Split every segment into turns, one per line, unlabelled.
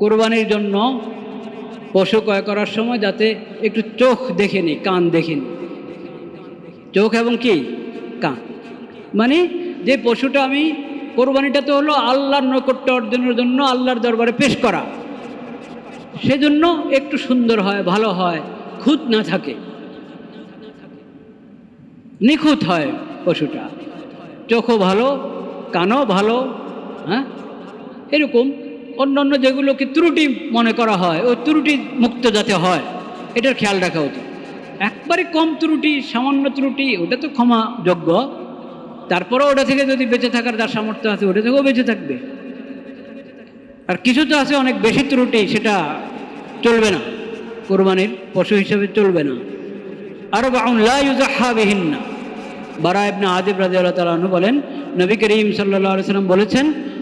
কোরবানির জন্য পশু ক্রয় করার সময় যাতে একটু চোখ দেখে নি কান দেখে নি চোখ এবং কি? কান। মানে যে পশুটা আমি, কোরবানিটা তো হলো আল্লাহর নৈকট্য অর্জনের জন্য আল্লাহর দরবারে পেশ করা। সেজন্য একটু সুন্দর হয়, ভালো হয়, খুঁত না থাকে। নিখুঁত হয় পশুটা। চোখও ভালো, কানও ভালো হ্যাঁ? এরকম অন্যান্য যেগুলোকে ত্রুটি মনে করা হয় ওই ত্রুটি মুক্ত যাতে হয়, এটার খেয়াল রাখা উচিত। একবারে কম ত্রুটি, সামান্য ত্রুটি, ওটা তো ক্ষমাযোগ্য তারপরে ওটা থেকে যদি বেঁচে থাকার যার সামর্থ্য আছে, ওটা থেকেও বেঁচে থাকবে। আর কিছু তো আছে অনেক বেশি ত্রুটি, সেটা চলবে না। কোরবানির পশু হিসেবে চলবে না। আরও বাউন না বারা ইবনে আদিব রাজিয়াল্লাহ তাআলা বলেন, নবী করিম আলাইহি সাল্লাম বলেছেন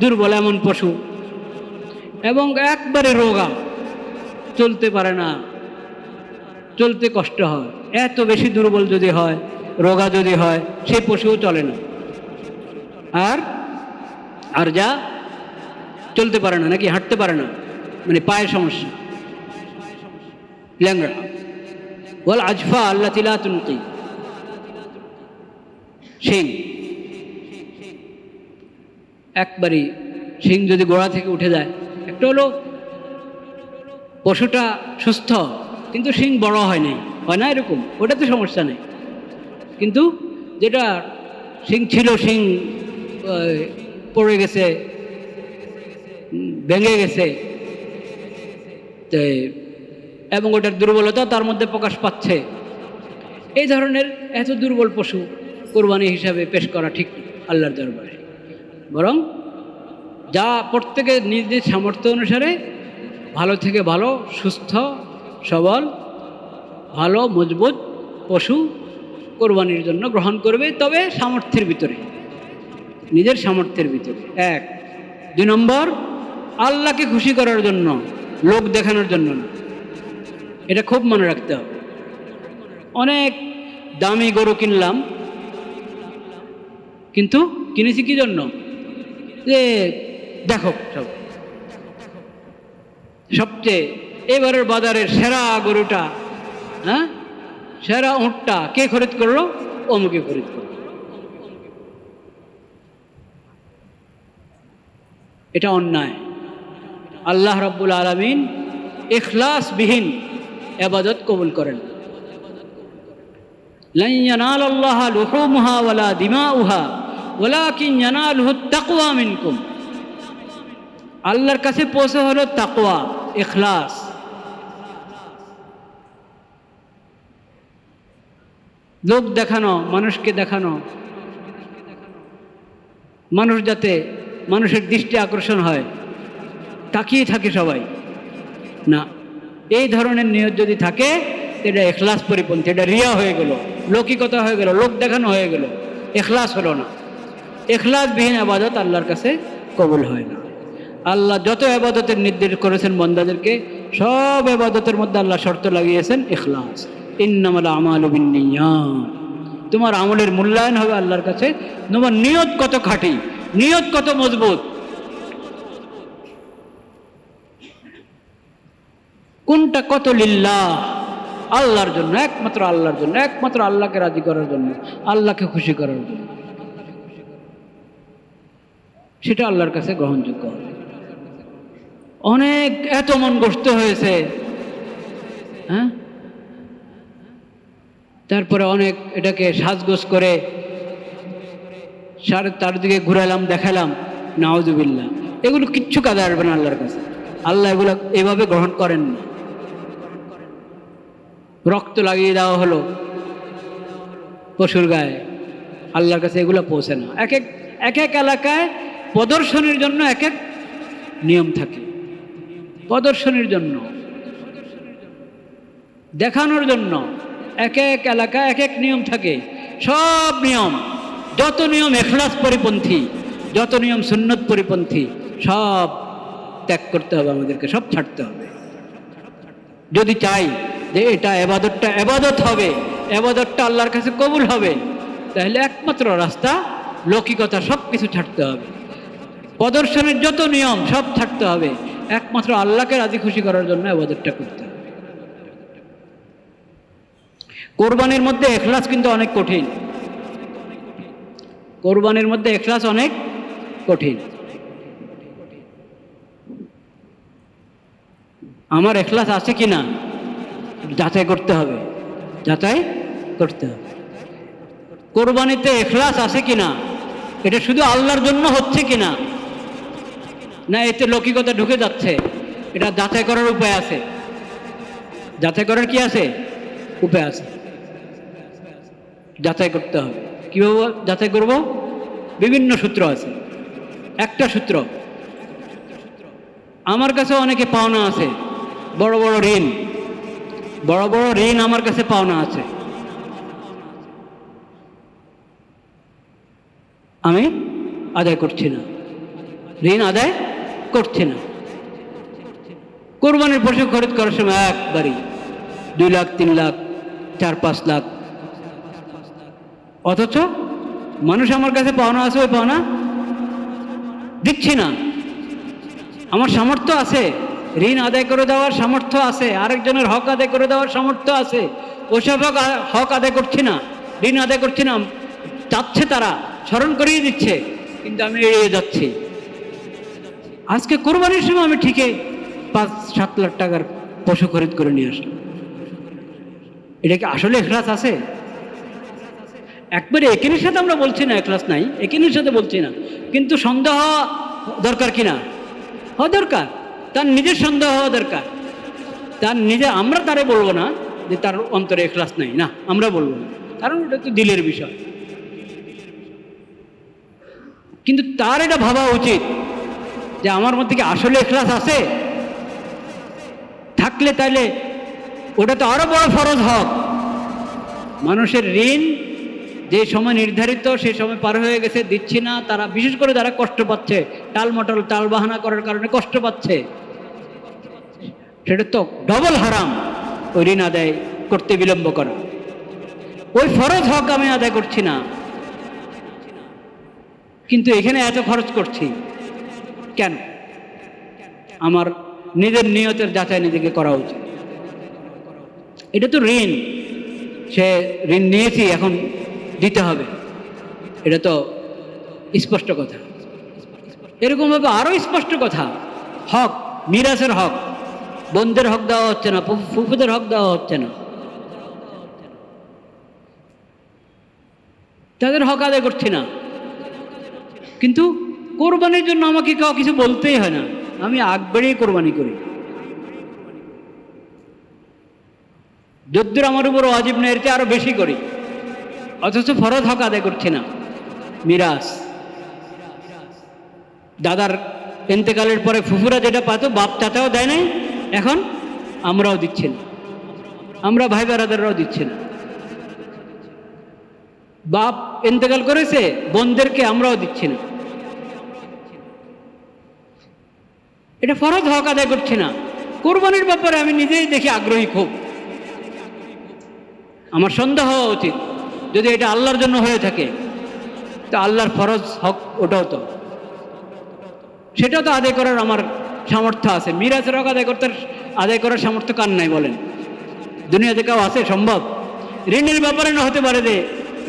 দুর্বল এমন পশু। এবং একবারে রোগা। চলতে পারে না। চলতে কষ্ট হয়। এত বেশি দুর্বল যদি হয়, রোগা যদি হয় সেই পশুও চলে না। আর আর যা চলতে পারে না, নাকি হাঁটতে পারে না মানে পায়ের সমস্যা। ল্যাংড়া। বল আজফা আল্লাহ তিলা। তুনকি সিং একবারই সিং যদি গোড়া থেকে উঠে যায় একটা হলো পশুটা সুস্থ কিন্তু সিং বড় হয় নাই। হয় না এরকম? ওটা তো সমস্যা নেই। কিন্তু যেটা সিং ছিল আহ, পড়ে গেছে ভেঙে গেছে এবং ওটার দুর্বলতা তার মধ্যে প্রকাশ পাচ্ছে। এই ধরনের এত দুর্বল পশু কোরবানি হিসাবে পেশ করা ঠিক আল্লাহর দরবারে। বরং যা প্রত্যেকের নিজ নিজ সামর্থ্য অনুসারে ভালো থেকে ভালো, সুস্থ, সবল, ভালো, মজবুত পশু কোরবানির জন্য গ্রহণ করবে তবে সামর্থ্যের ভিতরে, নিজের সামর্থ্যের ভিতরে। এক। দুই নম্বর, আল্লাহকে খুশি করার জন্য, লোক দেখানোর জন্য না। এটা খুব মনে রাখতে হবে। অনেক দামি গরু কিনলাম, কিন্তু কিনেছি কি জন্য? দেখো সব সবচেয়ে এবারের বাজারের সেরা গরুটা হ্যাঁ? সেরা উঁটটা কে খরিদ করল? অমুকে খরিদ করল। এটা অন্যায়। আল্লাহ রব্বুল আলমিন এখলাসবিহীন এবাদত কবুল করেন। লাইয়ানাল আল্লাহ লোহমুহা ওয়ালা দিমা উহা ওলাকিন জানাল তাকুয়া মিনকুম। আল্লাহর কাছে পৌঁছে হলো তাকোয়া এখলাস লোক দেখানো, মানুষকে দেখানো। মানুষ যাতে মানুষের দৃষ্টি আকর্ষণ হয়, তাকিয়ে থাকে সবাই। না, এই ধরনের নিয়ত যদি থাকে, এটা এখলাস পরিপন্থী, এটা রিয়া হয়ে গেল, লৌকিকতা হয়ে গেল, লোক দেখানো হয়ে গেল এখলাস হলো না। এখলাসবিহীন আবাদত আল্লাহর কাছে কবুল হয় না। আল্লাহ যত আবাদতের নির্দেশ করেছেন বন্দাদেরকে, সব আবাদতের মধ্যে আল্লাহ শর্ত লাগিয়েছেন এখলাস। ইন্নামাল আমাল তোমার আমলের মূল্যায়ন হবে আল্লাহর কাছে। তোমার নিয়ত কত খাঁটি, নিয়ত কত মজবুত। কোনটা কত লিল্লাহ? আল্লাহর জন্য, একমাত্র আল্লাহর জন্য, একমাত্র আল্লাহকে রাজি করার জন্য, আল্লাহকে খুশি করার জন্য। সেটা আল্লাহর কাছে গ্রহণযোগ্য। হবে অনেক এত মন গ্রস্ত হয়েছে। হ্যাঁ? তারপরে অনেক এটাকে সাজগোজ করে সার তার দিকে ঘুরালাম দেখালাম নাওজুবিল্লা এগুলো কিচ্ছু কাজে আসবে না আল্লাহর কাছে। আল্লাহ এগুলো এভাবে গ্রহণ করেন না। রক্ত লাগিয়ে দেওয়া হলো পশুর গায়ে। আল্লাহর কাছে এগুলো পৌঁছে না। এক এক এক এক এলাকায় প্রদর্শনীর জন্য এক এক নিয়ম থাকে। প্রদর্শনীর জন্য, দেখানোর জন্য এক এক এলাকা এক এক নিয়ম থাকে। সব নিয়ম, যত নিয়ম এখলাস পরিপন্থী, যত নিয়ম সুন্নত পরিপন্থী, সব ত্যাগ করতে হবে আমাদেরকে, সব ছাড়তে হবে। যদি চাই যে এটা এবাদতটা এবাদত হবে, এবাদতটা আল্লাহর কাছে কবুল হবে, তাহলে একমাত্র রাস্তা, লৌকিকতা সব কিছু ছাড়তে হবে। প্রদর্শনের যত নিয়ম সব থাকতে হবে। একমাত্র আল্লাহকে রাজি খুশি করার জন্য আবাদতটা করতে হবে। কোরবানির মধ্যে এখলাস কিন্তু অনেক কঠিন। কোরবানির মধ্যে এখলাস অনেক কঠিন। আমার এখলাস আছে কি না যাচাই করতে হবে। যাচাই করতে হবে। কোরবানিতে এখলাস আছে কি না এটা শুধু আল্লাহর জন্য হচ্ছে কি না না, এতে লৌকিকতা ঢুকে যাচ্ছে। এটা যাচাই করার উপায় আছে। যাচাই করার কি আছে? উপায় আছে। যাচাই করতে হবে। কীভাবে যাচাই করব? বিভিন্ন সূত্র আছে। একটা সূত্র। আমার কাছে অনেকে পাওনা আছে। বড় বড় ঋণ। বড় বড় ঋণ আমার কাছে পাওনা আছে। আমি আদায় করছি না। ঋণ আদায় করছি না। কোরবানির পশু খরিদ করার সময় একবারই দুই লাখ, তিন লাখ, চার, পাঁচ লাখ। অথচ মানুষ আমার কাছে পাওনা আছে, ওই পাওনা দিচ্ছি না। আমার সামর্থ্য আছে, ঋণ আদায় করে দেওয়ার সামর্থ্য আছে, আরেকজনের হক আদায় করে দেওয়ার সামর্থ্য আছে। ওসব হক হক আদায় করছি না, ঋণ আদায় করছি না, চাচ্ছে তারা, স্মরণ করিয়ে দিচ্ছে, কিন্তু আমি এড়িয়ে যাচ্ছি। আজকে কোরবানির সময় আমি ঠিকই পাঁচ, সাত লাখ টাকার পশু খরিদ করে নিয়ে আসলাম। এটা কি আসলে এখলাস আছে? একবারে একিনের সাথে আমরা বলছি না এখলাস নাই, একিনের সাথে বলছি না। কিন্তু সন্দেহ দরকার কিনা হওয়া দরকার। তার নিজের সন্দেহ হওয়া দরকার। তার নিজে, আমরা তারে বলব না যে তার অন্তরে এখলাস নাই। না, আমরা বলব না। কারণ এটা তো দিলের বিষয়। কিন্তু তার এটা ভাবা উচিত। যে আমার মধ্যে কি আসলে এখলাস আছে? থাকলে তাহলে ওটা তো আরও বড় ফরজ হক। মানুষের ঋণ যে সময় নির্ধারিত, সে সময় পার হয়ে গেছে, দিচ্ছি না, তারা বিশেষ করে যারা কষ্ট পাচ্ছে টাল মটল টাল বাহানা করার কারণে কষ্ট পাচ্ছে। সেটা তো ডবল হারাম, ওই ঋণ আদায় করতে বিলম্ব করা। ওই ফরজ হক আমি আদায় করছি না। কিন্তু এখানে এত খরচ করছি। কেন? আমার নিজের নিয়তের যাচাই নিজেকে করা উচিত। এটা তো ঋণ। সে ঋণ নিয়েছি, এখন দিতে হবে। এটা তো স্পষ্ট কথা। এরকমভাবে আরও স্পষ্ট কথা। হক, মিরাসের হক। বোনদের হক দেওয়া হচ্ছে না ফুফুদের হক দেওয়া হচ্ছে না। তাদের হক আদায় করছি না। কিন্তু কোরবানির জন্য আমাকে কেউ কিছু বলতেই হয় না। আমি আগ কোরবানি করি। যদ্দূর আমার উপর অজীব নেই আরও বেশি করি। অথচ ফরজ হক আদায় করছে না। মিরাজ। দাদার এন্তেকালের পরে ফুফুরা যেটা পাতো, বাপ চাচাও দেয় নাই, এখন আমরাও দিচ্ছি না। আমরা ভাই বেড়াদাররাও দিচ্ছি না। বাপ ইন্তেকাল করেছে বোনদেরকে আমরাও দিচ্ছি না। এটা ফরজ হক আদায় করছি না। কোরবানির ব্যাপারে আমি নিজেই দেখি আগ্রহী খুব। আমার সন্দেহ হওয়া উচিত। যদি এটা আল্লাহর জন্য হয়ে থাকে, তা আল্লাহর ফরজ হক ওটাও তো। সেটাও তো আদায় করার আমার সামর্থ্য আছে। মিরাজের হক আদায় করতে, আদায় করার সামর্থ্য কার নাই বলেন? দুনিয়াতে কেউ আছে, সম্ভব? ঋণের ব্যাপারে না হতে পারে যে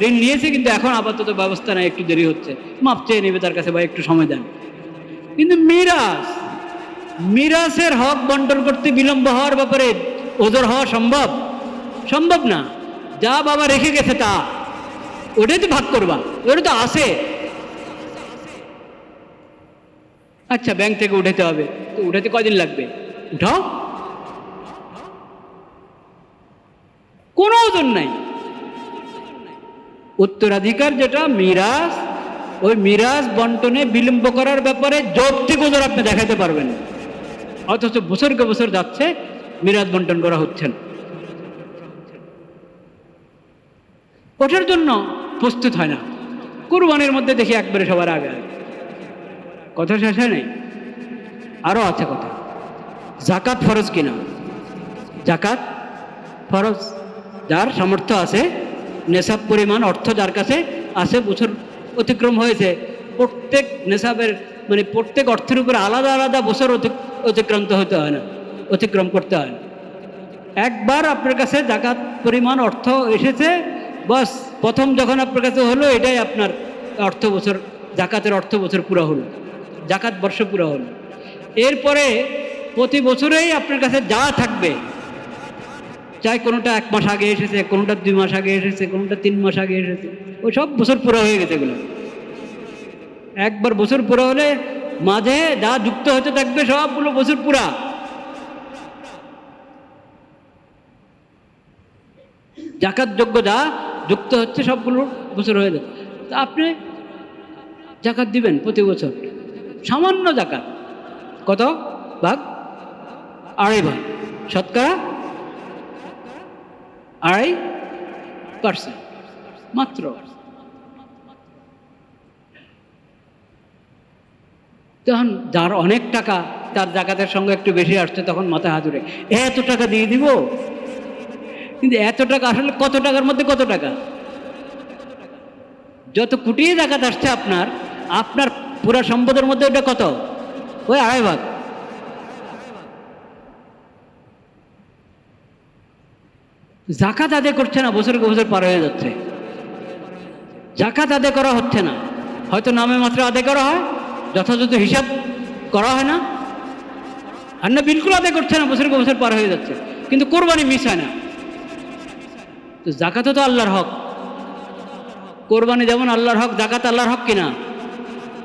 ঋণ নিয়েছে, কিন্তু এখন আপাতত ব্যবস্থা নাই, একটু দেরি হচ্ছে। মাপ চেয়ে নেবে তার কাছে বা একটু সময় দেন। কিন্তু মিরাজ মিরাজের হক বন্টন করতে বিলম্ব হওয়ার ব্যাপারে ওজোর হওয়া সম্ভব? সম্ভব না। যা বাবা রেখে গেছে তা। ওটাই তো ভাগ করবা। ওটা তো আসে আচ্ছা ব্যাংক থেকে উঠাতে হবে। তো উঠাতে কদিন লাগবে? উঠাও। কোনো ওজন নাই। উত্তরাধিকার যেটা, মিরাজ, ওই মিরাজ বন্টনে বিলম্ব করার ব্যাপারে যৌক্তিক ওজন আপনি দেখাতে পারবেন। না। অথচ বছরকে বছর যাচ্ছে, মিরাজ বন্টন করা হচ্ছেন না। ওটার জন্য প্রস্তুত হয় না। কুরবানির মধ্যে দেখি একবারে সবার আগে। কথা শেষ হয় নাই? আরও আছে কথা। জাকাত ফরজ কিনা? জাকাত ফরজ। যার সামর্থ্য আছে, নেশাব পরিমাণ, অর্থ যার কাছে আছে, বছর অতিক্রম হয়েছে, প্রত্যেক নেশাবের মানে প্রত্যেক অর্থের উপরে আলাদা আলাদা বছর অতিক্রান্ত হতে হয় না, অতিক্রম করতে হয় না। একবার আপনার কাছে জাকাত পরিমাণ অর্থ এসেছে, বাস প্রথম যখন আপনার কাছে হলো, এটাই আপনার অর্থ বছর, জাকাতের অর্থ বছর পুরো হলো, জাকাত বর্ষ পুরো হলো। এরপরে প্রতি বছরেই আপনার কাছে যা থাকবে, চাই কোনোটা এক মাস আগে এসেছে, কোনোটা দুই মাস আগে এসেছে, কোনোটা তিন মাস আগে এসেছে, ওই সব বছর পুরো হয়ে গেছে এগুলো। একবার বছর পুরো হলে মাঝে যা যুক্ত হতে থাকবে সবগুলো বছর পুরা। জাকাত যোগ্য যা যুক্ত হচ্ছে সবগুলো বছর হয়ে যাবে। তা আপনি জাকাত দিবেন প্রতি বছর। সামান্য জাকাত কত? ভাগ? আড়াই ভাগ। শতকরা? আড়াই পার্সেন্ট মাত্র। তখন যার অনেক টাকা, তার জাকাতের সঙ্গে একটু বেশি আসছে, তখন মাথায় হাতুড়ে এত টাকা দিয়ে দিব? কিন্তু এত টাকা আসলে কত টাকার মধ্যে কত টাকা? যত কুটিয়ে জাকাত আসছে আপনার আপনার পুরো সম্পদের মধ্যে ওটা কত? ওই আড়াই ভাগ। জাকাত আদায় করছে না বছরকে বছর পার হয়ে যাচ্ছে। জাকাত আদায় করা হচ্ছে না। হয়তো নামে মাত্র আদায় করা হয় যথাযথ হিসাব করা হয় না। আর না, বিলকুল আদায় করছে না বছরকে বছর পার হয়ে যাচ্ছে। কিন্তু কোরবানি মিস হয় না। তো জাকাতও তো আল্লাহর হক। কোরবানি যেমন আল্লাহর হক, জাকাত আল্লাহর হক কিনা?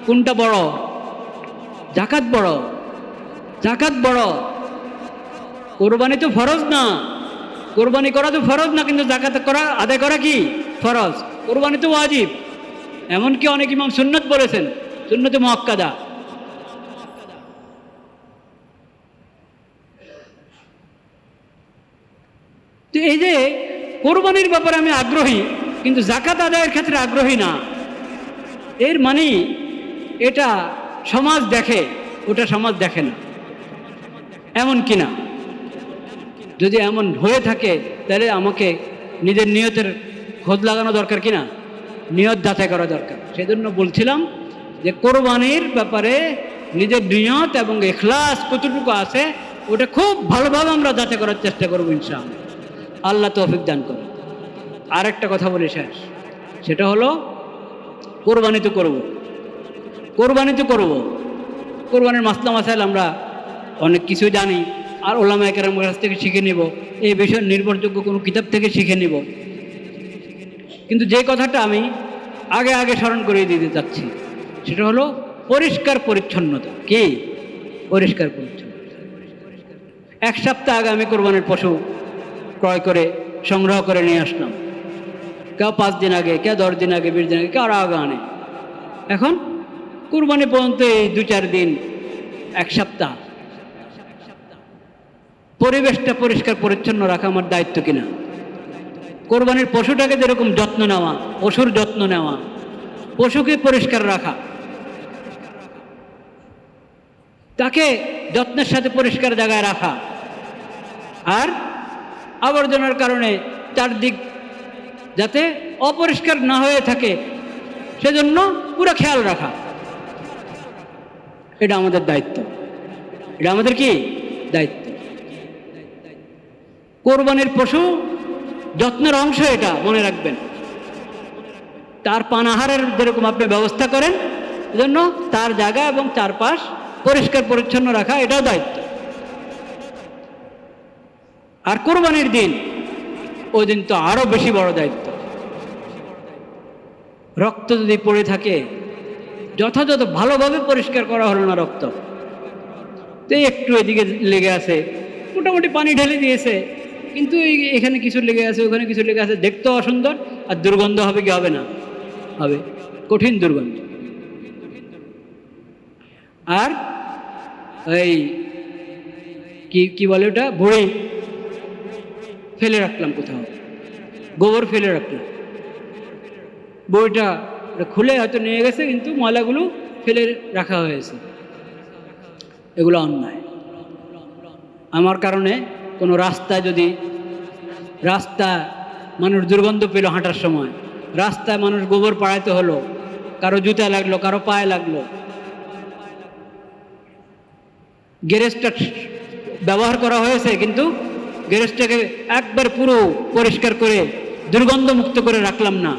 কোনটা বড়? জাকাত বড়। জাকাত বড়। কোরবানি তো ফরজ না। কোরবানি করা তো ফরজ না, কিন্তু জাকাত করা, আদায় করা কি? ফরজ। কোরবানি তো ওয়াজিব। এমনকি অনেক ইমাম সুন্নত বলেছেন সুন্নতে মক্কাদা তো এই যে কোরবানির ব্যাপারে আমি আগ্রহী, কিন্তু জাকাত আদায়ের ক্ষেত্রে আগ্রহী না। এর মানে এটা সমাজ দেখে, ওটা সমাজ দেখে না। এমন কি না? যদি এমন হয়ে থাকে, তাহলে আমাকে নিজের নিয়তের খোঁজ লাগানো দরকার কিনা নিয়ত যাচাই করা দরকার। সেজন্য বলছিলাম যে কোরবানির ব্যাপারে নিজের নিয়ত এবং এখলাস কতটুকু আছে, ওটা খুব ভালোভাবে আমরা যাচাই করার চেষ্টা করব ইনশাআল্লাহ। আল্লাহ তৌফিক দান করে আর একটা কথা বলি শেষ। সেটা হলো, কোরবানি তো করব। কোরবানি তো করব। কোরবানির মাসলা মাসাইল আমরা অনেক কিছু জানি, আর ওলামা একের কাছ থেকে শিখে নিব, এই বিষয়ে নির্ভরযোগ্য কোনো কিতাব থেকে শিখে নিব। কিন্তু যে কথাটা আমি আগে আগে স্মরণ করিয়ে দিতে চাচ্ছি সেটা হলো পরিষ্কার পরিচ্ছন্নতা। কি? পরিষ্কার পরিচ্ছন্ন এক সপ্তাহ আগে আমি কোরবানির পশু ক্রয় করে সংগ্রহ করে নিয়ে আসলাম। কেউ পাঁচ দিন আগে, কেউ দশ দিন আগে, বিশ দিন আগে, কেউ আগে আনে। এখন কুরবানি পর্যন্ত এই দু চার দিন, এক সপ্তাহ। পরিবেশটা পরিষ্কার পরিচ্ছন্ন রাখা আমার দায়িত্ব কিনা? কোরবানির পশুটাকে যেরকম যত্ন নেওয়া, পশুর যত্ন নেওয়া, পশুকে পরিষ্কার রাখা। তাকে যত্নের সাথে পরিষ্কার জায়গায় রাখা। আর আবর্জনার কারণে চারদিক যাতে অপরিষ্কার না হয়ে থাকে, সেজন্য পুরো খেয়াল রাখা। এটা আমাদের দায়িত্ব। এটা আমাদের কি? দায়িত্ব। কোরবানির পশু যত্নের অংশ এটা, মনে রাখবেন। তার পানাহারের যেরকম আপনি ব্যবস্থা করেন এজন্য তার জায়গা এবং চারপাশ পরিষ্কার পরিচ্ছন্ন রাখা, এটাও দায়িত্ব। আর কোরবানির দিন, ওই দিন তো আরও বেশি বড় দায়িত্ব। রক্ত যদি পড়ে থাকে, যথাযথ ভালোভাবে পরিষ্কার করা হলো না রক্ত। তো একটু এদিকে লেগে আছে, মোটামুটি পানি ঢেলে দিয়েছে। কিন্তু এখানে কিছু লেগে আছে, ওখানে কিছু লেগে আছে, দেখতেও অসুন্দর, আর দুর্গন্ধ হবে কি হবে না? হবে। কঠিন দুর্গন্ধ। আর এই কি কি বলে ওটা? ভরে ফেলে রাখলাম কোথাও। গোবর ফেলে রাখলাম। বইটা খুলে হয়তো নিয়ে গেছে, কিন্তু ময়লাগুলো ফেলে রাখা হয়েছে। এগুলো অন্যায়। আমার কারণে কোনো রাস্তায় যদি, রাস্তা মানুষ দুর্গন্ধ পেল হাঁটার সময়, রাস্তায় মানুষ গোবর পাড়াইতে হলো, কারও জুতা লাগল, কারও পায়ে লাগল গ্যারেজটা ব্যবহার করা হয়েছে, কিন্তু গ্যারেজটাকে একবার পুরো পরিষ্কার করে, দুর্গন্ধমুক্ত করে রাখলাম না।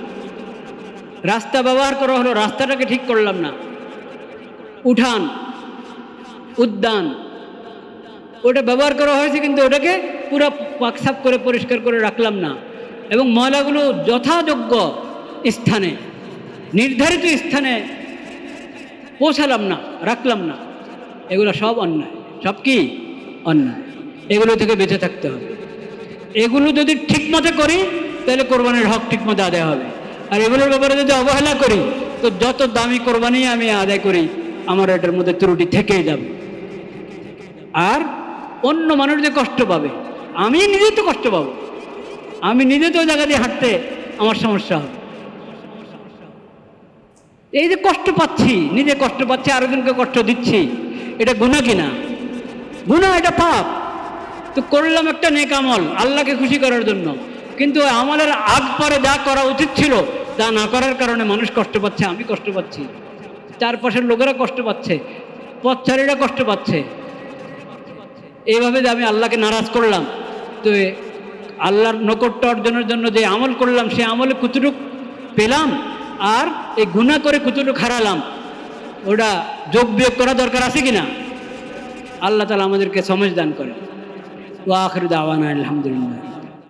রাস্তা ব্যবহার করা হলো, রাস্তাটাকে ঠিক করলাম না। উঠান, উদ্যান, ওটা ব্যবহার করা হয়েছে, কিন্তু ওটাকে পুরো পাকসাপ করে পরিষ্কার করে রাখলাম না। এবং ময়লাগুলো যথাযোগ্য স্থানে, নির্ধারিত স্থানে পৌঁছালাম না, রাখলাম না। এগুলো সব অন্যায়। সব কি? অন্যায়। এগুলো থেকে বেঁচে থাকতে হবে। এগুলো যদি ঠিক মতো করি, তাহলে কোরবানির হক ঠিক মতো আদায় হবে। আর এগুলোর ব্যাপারে যদি অবহেলা করি, তো যত দামি কোরবানি আমি আদায় করি, আমার এটার মধ্যে ত্রুটি থেকেই যাবে। আর অন্য মানুষ যে কষ্ট পাবে, আমি নিজে তো কষ্ট পাবো। আমি নিজে তো জায়গা দিয়ে হাঁটতে আমার সমস্যা হবে। এই যে কষ্ট পাচ্ছি, নিজে কষ্ট পাচ্ছি, আরেকজনকে কষ্ট দিচ্ছি এটা গুণা কিনা? গুণা এটা পাপ। তো করলাম একটা নেক আমল, আল্লাহকে খুশি করার জন্য। কিন্তু আমলের আগ পরে যা করা উচিত ছিল, তা না করার কারণে মানুষ কষ্ট পাচ্ছে, আমি কষ্ট পাচ্ছি। চারপাশের লোকেরা কষ্ট পাচ্ছে, পথচারীরা কষ্ট পাচ্ছে। এইভাবে যে আমি আল্লাহকে নারাজ করলাম, তো আল্লাহর নকট্য অর্জনের জন্য যে আমল করলাম, সে আমলে কুতুটুক পেলাম, আর এই গুণা করে কুতুটুক হারালাম ওটা যোগ বিয়োগ করা দরকার আছে কি না আল্লাহ তালা আমাদেরকে সমাজ দান করে ওয়াখির দাওয়ানা আলহামদুলিল্লাহ।